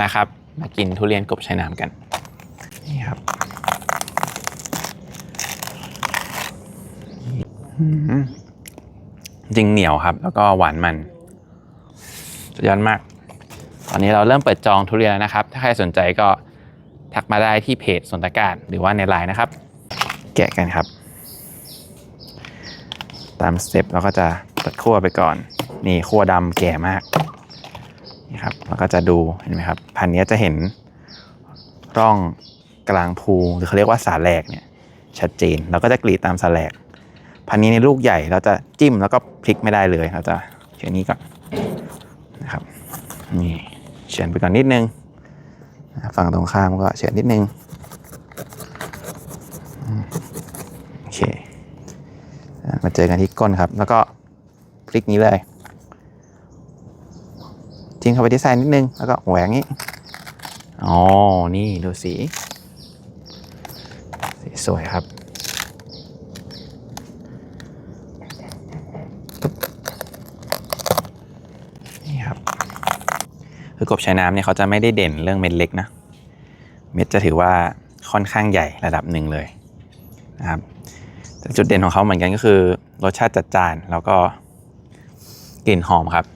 มาครับ มากินทุเรียนกบชายน้ำกัน นี่ครับจริงเหนียวครับ แล้วก็หวานมันสุดยอดมาก ตอนนี้เราเริ่มเปิดจองทุเรียนแล้วนะครับ ถ้าใครสนใจก็ทักมาได้ที่เพจสนตการหรือว่าในไลน์นะครับ แกะกันครับ ตามสเต็ปเราก็จะตัดขั้วไปก่อน นี่ขั้วดำแก่มาก นี่ครับเราก็จะดูเห็นไหมครับพันนี้จะเห็นร่องกลางภูหรือเขาเรียกว่าสาแหลกเนี่ยชัดเจนเราก็จะกรีดตามสาแหลก พันนี้ในลูกใหญ่เราจะจิ้มแล้วก็พลิกไม่ได้เลยเราจะเฉยนี้ก่อนนะครับนี่เฉือนไปก่อนนิดนึงฝั่งตรงข้ามก็เฉือนนิดนึงโอเคมาเจอกันที่ก้นครับ แล้วก็พลิกนี้เลย จิ้มเข้าไปที่ไส้นิดนึง แล้วก็แหวงนี้ อ๋อ นี่ดูสี สีสวยครับ นี่ครับ คือกบชายน้ำเนี่ยเขาจะไม่ได้เด่นเรื่องเม็ดเล็กนะ เม็ดจะถือว่าค่อนข้างใหญ่ระดับหนึ่งเลยนะครับแต่จุดเด่นของเขาเหมือนกันก็คือ รสชาติจัดจ้านแล้วก็กลิ่นหอมครับ